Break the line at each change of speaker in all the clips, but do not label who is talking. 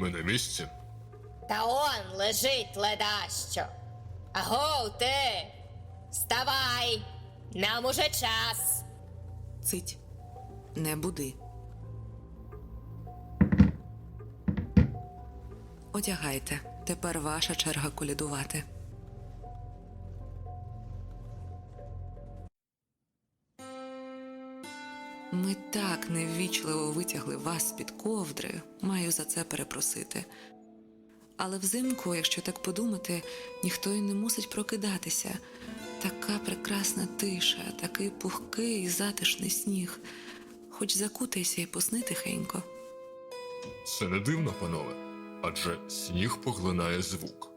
Ми на місці.
Та он лежить ледащо. Агов ти! Вставай! Нам уже час.
Цить. Не буди. Одягайте. Тепер ваша черга колядувати. Ми так неввічливо витягли вас з-під ковдри, маю за це перепросити. Але взимку, якщо так подумати, ніхто й не мусить прокидатися. Така прекрасна тиша, такий пухкий і затишний сніг. Хоч закутайся і посни тихенько.
Це не дивно, панове, адже сніг поглинає звук.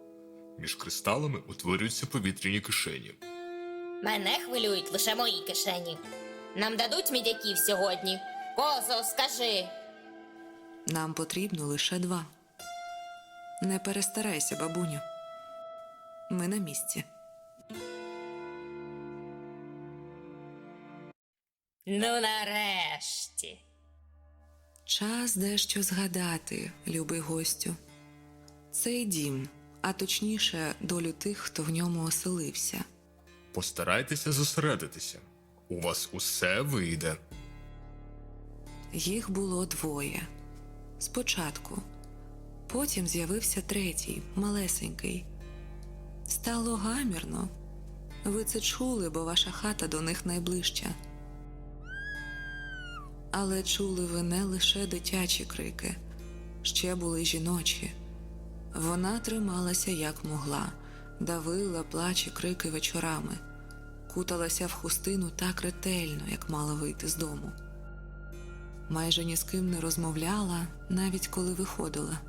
Між кристалами утворюються повітряні кишені.
Мене хвилюють лише мої кишені. Нам дадуть мідяків сьогодні. Козо, скажи.
Нам потрібно лише два. Не перестарайся, бабуню. Ми на місці.
Ну, нарешті.
Час дещо згадати, любий гостю. Цей дім, а точніше, долю тих, хто в ньому оселився.
Постарайтеся зосередитися. У вас усе вийде.
Їх було двоє. Спочатку. Потім з'явився третій, малесенький. Стало гамірно. Ви це чули, бо ваша хата до них найближча. Але чули ви не лише дитячі крики, ще були жіночі. Вона трималася як могла, давила плачі крики вечорами, куталася в хустину так ретельно, як мала вийти з дому. Майже ні з ким не розмовляла, навіть коли виходила.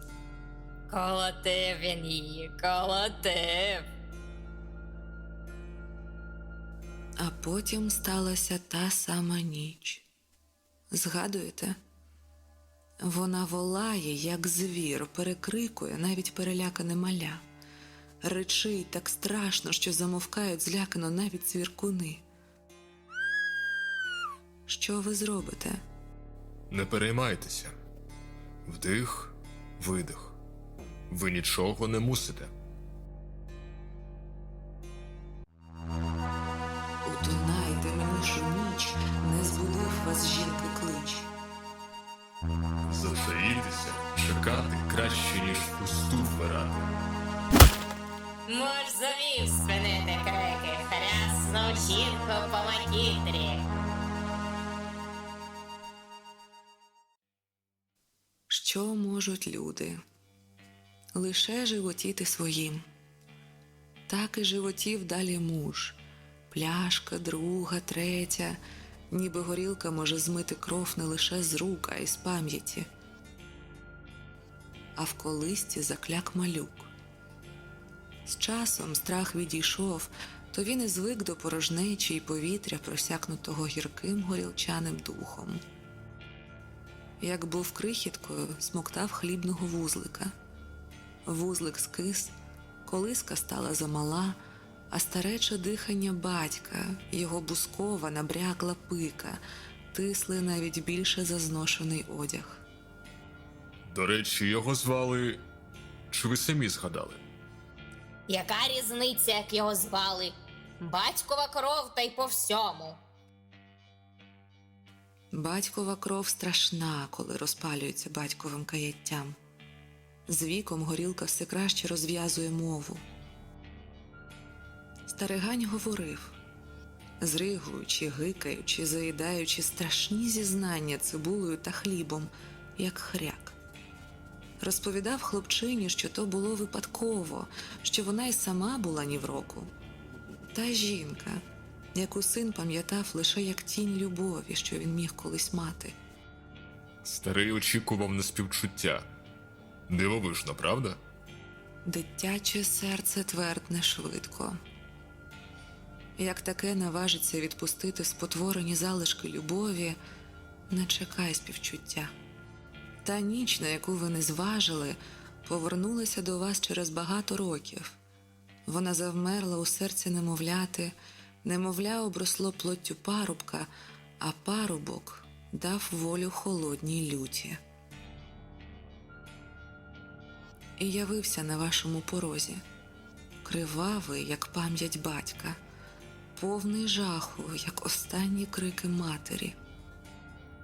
Колотив він її, колотив.
А потім сталася та сама ніч. Згадуєте? Вона волає, як звір, перекрикує навіть перелякане маля. Речить так страшно, що замовкають злякано навіть цвіркуни. Що ви зробите?
Не переймайтеся. Вдих, видих. Ви нічого не мусите.
Утунайте мені ж ніч, не збудив вас жінки клич.
Затаїтися, чекати краще, ніж пусту вбирати.
Мож зумів спинити крики, хряснув жінку по макітрі.
Що можуть люди? Лише животіти своїм. Так і животів далі муж. Пляшка, друга, третя, ніби горілка може змити кров не лише з рук, а й з пам'яті. А в колисті закляк малюк. З часом страх відійшов, то він і звик до порожнечі й повітря, просякнутого гірким горілчаним духом. Як був крихіткою, смоктав хлібного вузлика. Вузлик скис, колиска стала замала, а старече дихання батька, його бускова набрякла пика, тисли навіть більше за зношений одяг.
До речі, його звали. Чи ви самі згадали?
Яка різниця, як його звали? Батькова кров та й по всьому.
Батькова кров страшна, коли розпалюється батьковим каяттям. З віком горілка все краще розв'язує мову. Старигань говорив, зригуючи, гикаючи, заїдаючи страшні зізнання цибулею та хлібом, як хряк. Розповідав хлопчині, що то було випадково, що вона й сама була ні в року. Та жінка, яку син пам'ятав лише як тінь любові, що він міг колись мати.
Старий очікував на співчуття. Дивовижно, правда?
Дитяче серце твердне швидко. Як таке наважиться відпустити спотворені залишки любові, не чекай співчуття. Та ніч, на яку ви не зважили, повернулася до вас через багато років. Вона завмерла у серці немовляти, немовля обросло плоттю парубка, а парубок дав волю холодній люті. і явився на вашому порозі, кривавий, як пам'ять батька, повний жаху, як останні крики матері.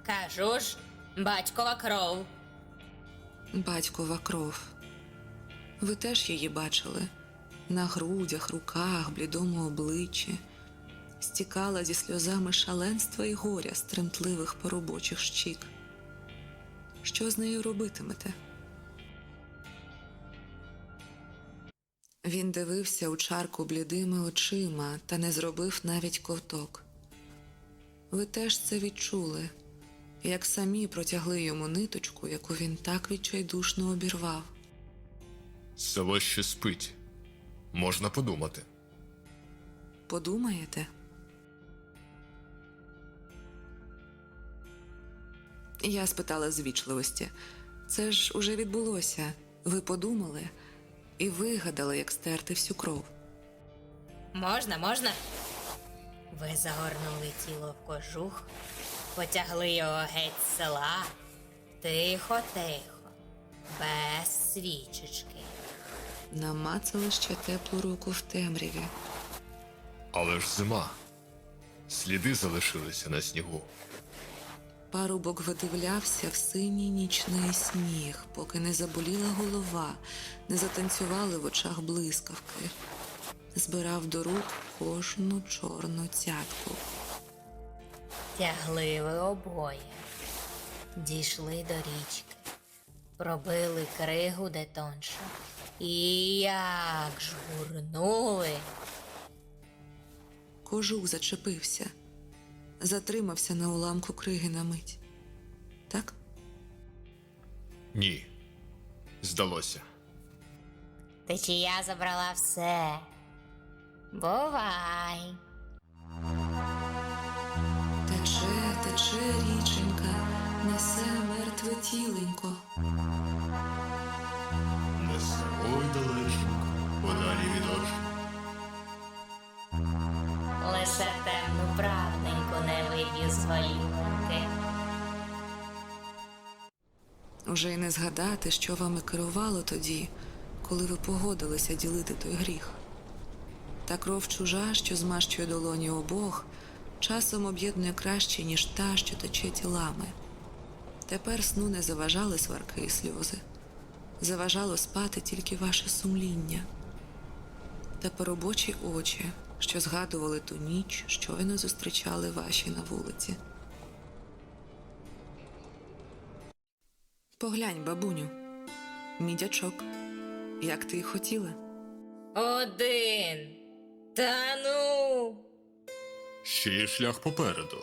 Кажу ж, батькова кров.
Батькова кров. Ви теж її бачили на грудях, руках, блідому обличчі, стікала зі сльозами шаленства і горя з тремтливих поробочих щік. Що з нею робитимете? Він дивився у чарку блідими очима та не зробив навіть ковток. Ви теж це відчули, як самі протягли йому ниточку, яку він так відчайдушно обірвав.
Село ще спить. Можна подумати.
Подумаєте? Я спитала з вічливості. Це ж уже відбулося. Ви подумали і вигадали, як стерти всю кров.
Можна, можна. Ви загорнули тіло в кожух, потягли його геть з села. Тихо, тихо, без свічечки.
Намацали ще теплу руку в темряві.
Але ж зима. Сліди залишилися на снігу.
Парубок видивлявся в синій нічний сніг, поки не заболіла голова, не затанцювали в очах блискавки. Збирав до рук кожну чорну цятку.
Тягли ви обоє. Дійшли до річки, пробили кригу де тонше. І як ж гурнули.
Кожух зачепився, затримався на уламку криги на мить. Так?
Ні. Здалося.
Течія забрала все. Бувай.
Тече, річенька, несе мертве тіленько.
Не ой далеченько, подалі від очі.
Лише темну правненьку не вивів з голівки.
Уже й не згадати, що вами керувало тоді, коли ви погодилися ділити той гріх. Та кров чужа, що змащує долоні обох, часом об'єднує краще, ніж та, що тече тілами. Тепер сну не заважали сварки і сльози, заважало спати тільки ваше сумління та поробочі очі, що згадували ту ніч, щойно зустрічали ваші на вулиці. Поглянь, бабуню, мідячок, як ти й хотіла.
Один. Та ну.
Ще є шлях попереду.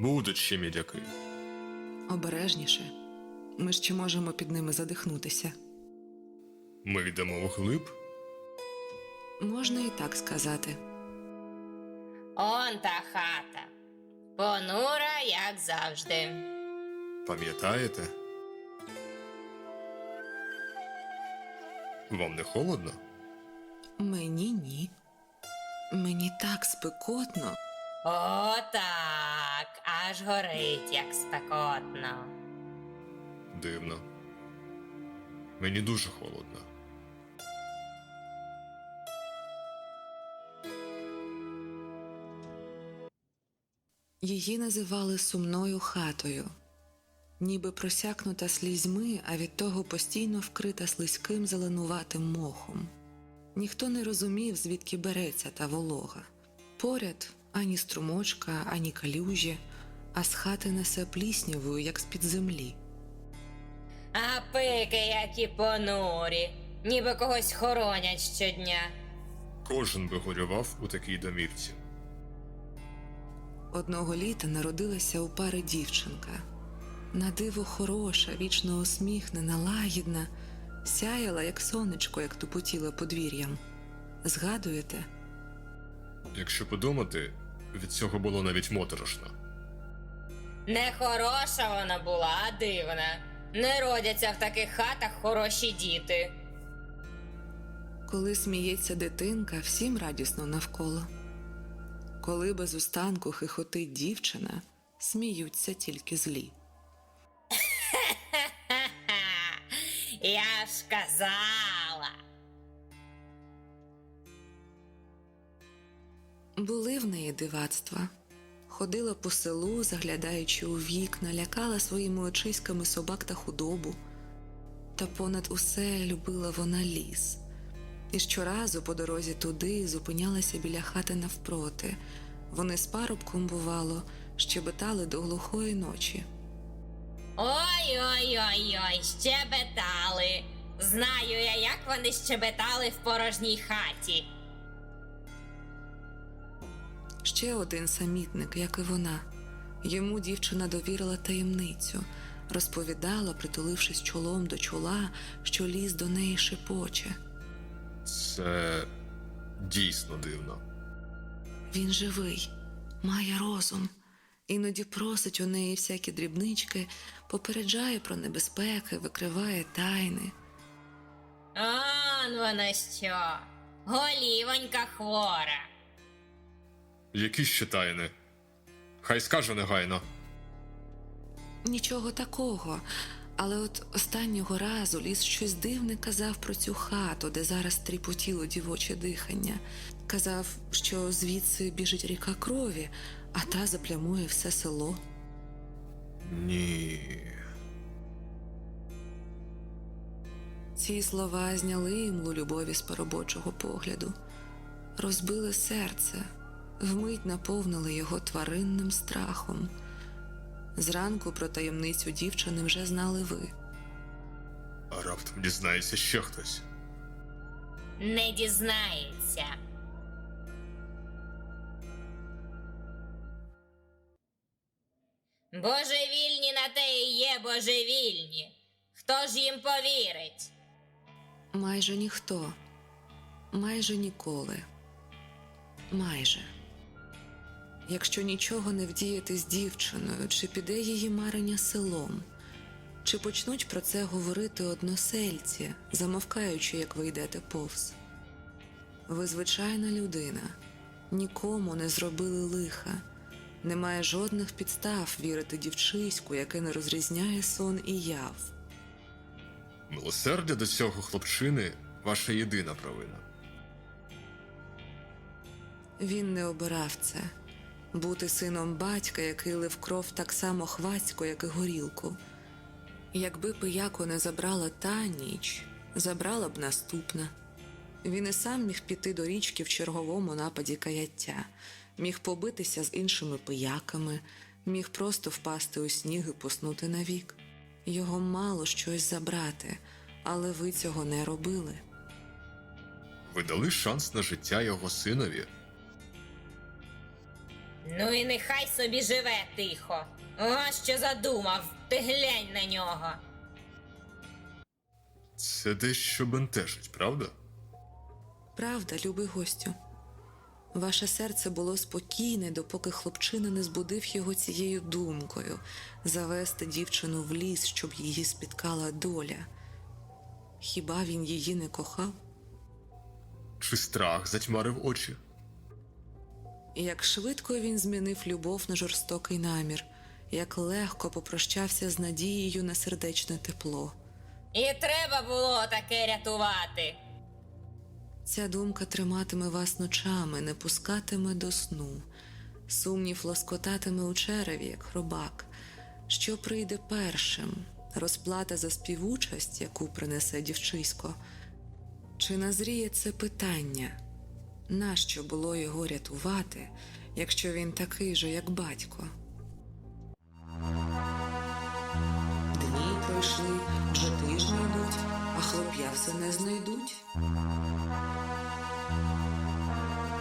Будуть ще мідяки.
Обережніше. Ми ж ще можемо під ними задихнутися.
Ми йдемо вглиб.
Можна і так сказати.
Он та хата. Понура, як завжди.
Пам'ятаєте? Вам не холодно?
Мені ні. Мені так спекотно.
О, так, аж горить, як спекотно.
Дивно. Мені дуже холодно.
Її називали сумною хатою, ніби просякнута слізьми, а від того постійно вкрита слизьким зеленуватим мохом. Ніхто не розумів, звідки береться та волога. Поряд ані струмочка, ані калюжі, а з хати несе пліснявою, як з-під землі.
А пики, які понурі, ніби когось хоронять щодня.
Кожен би горював у такій домівці.
Одного літа народилася у пари дівчинка. На диво хороша, вічно усміхнена, лагідна, сяяла, як сонечко, як тупотіла подвір'ям. Згадуєте?
Якщо подумати, від цього було навіть моторошно.
Не хороша вона була, а дивна. Не родяться в таких хатах хороші діти.
Коли сміється дитинка, всім радісно навколо. Коли без устанку хихотить дівчина, сміються тільки злі.
Я ж казала.
Були в неї дивацтва. Ходила по селу, заглядаючи у вікна, лякала своїми очиськами собак та худобу. Та понад усе любила вона ліс. І щоразу по дорозі туди зупинялася біля хати навпроти. Вони з парубком, бувало, щебетали до глухої ночі.
Ой-ой-ой-ой, щебетали. Знаю я, як вони щебетали в порожній хаті.
Ще один самітник, як і вона. Йому дівчина довірила таємницю, розповідала, притулившись чолом до чола, що ліс до неї шепоче.
Це дійсно дивно.
Він живий, має розум, іноді просить у неї всякі дрібнички, попереджає про небезпеки, викриває тайни.
Он воно що. Голівонька хвора.
Які ще тайни? Хай скаже негайно.
Нічого такого. Але от останнього разу ліс щось дивне казав про цю хату, де зараз тріпотіло дівоче дихання. Казав, що звідси біжить ріка крові, а та заплямує все село.
Ні.
Ці слова зняли імлу любові з поробочого погляду, розбили серце, вмить наповнили його тваринним страхом. Зранку про таємницю дівчини вже знали ви.
А раптом дізнається ще хтось.
Не дізнається. Божевільні. Хто ж їм повірить?
Майже ніхто, майже ніколи. Майже. Якщо нічого не вдіяти з дівчиною, чи піде її марення селом, чи почнуть про це говорити односельці, замовкаючи, як ви йдете повз. Ви звичайна людина, нікому не зробили лиха, немає жодних підстав вірити дівчиську, яке не розрізняє сон і яв.
Милосердя до цього хлопчини ваша єдина провина.
Він не обирав це бути сином батька, який лив кров так само хвацько, як і горілку. Якби пияко не забрала та ніч, забрала б наступна. Він і сам міг піти до річки в черговому нападі каяття, міг побитися з іншими пияками, міг просто впасти у сніг і поснути навік. Його мало щось забрати, але ви цього не робили.
Ви дали шанс на життя його синові.
Ну і нехай собі живе тихо. О, що задумав, ти глянь на нього.
Це дещо бентежить, правда?
Правда, любий гостю. Ваше серце було спокійне, допоки хлопчина не збудив його цією думкою завести дівчину в ліс, щоб її спіткала доля. Хіба він її не кохав?
Чи страх затьмарив очі?
Як швидко він змінив любов на жорстокий намір, як легко попрощався з надією на сердечне тепло.
І треба було таке рятувати.
Ця думка триматиме вас ночами, не пускатиме до сну. Сумнів лоскотатиме у череві, як хробак. Що прийде першим? Розплата за співучасть, яку принесе дівчисько? Чи назріє це питання? Нащо було його рятувати, якщо він такий же, як батько? Дні пройшли, вже тижні йдуть, хлоп'я все не знайдуть.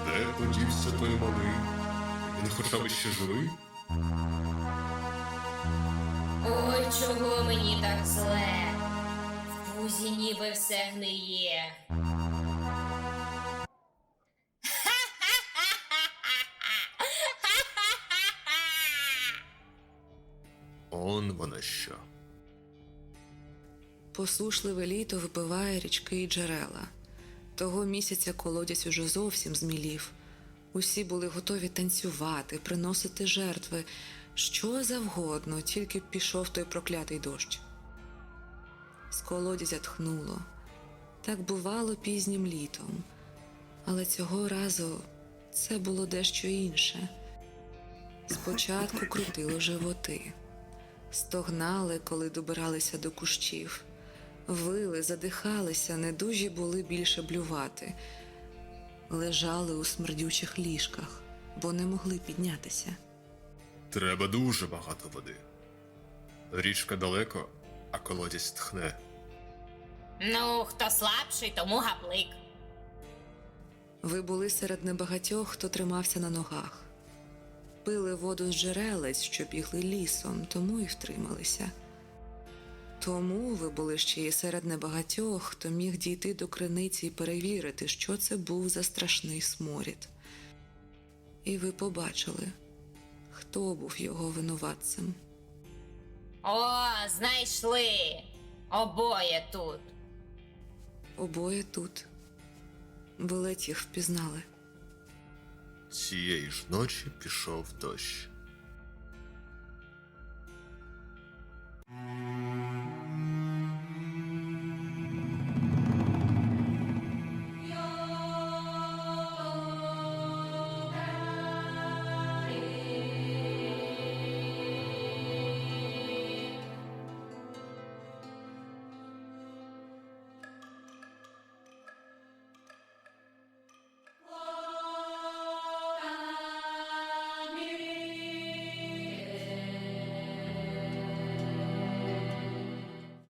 Де подівся той малий? Він хоча б ще живий?
Ой, чого мені так зле? В пузі ніби все гниє.
Он воно що.
Посушливе літо випиває річки й джерела. Того місяця колодязь уже зовсім змілів. Усі були готові танцювати, приносити жертви, що завгодно, тільки пішов той проклятий дощ. З колодязя тхнуло. Так бувало пізнім літом. Але цього разу це було дещо інше. Спочатку крутило животи, стогнали, коли добиралися до кущів, вили, задихалися, недужі були більше блювати, лежали у смердючих ліжках, бо не могли піднятися.
Треба дуже багато води. Річка далеко, а колодязь тхне.
Ну, хто слабший, тому гаплик.
Ви були серед небагатьох, хто тримався на ногах. Пили воду з джерелець, що бігли лісом, тому і втрималися. Тому ви були ще й серед небагатьох, хто міг дійти до криниці і перевірити, що це був за страшний сморід. І ви побачили, хто був його винуватцем.
О, знайшли! Обоє тут.
Обоє тут. Ви ледь їх впізнали.
Цієї ж ночі пішов дощ.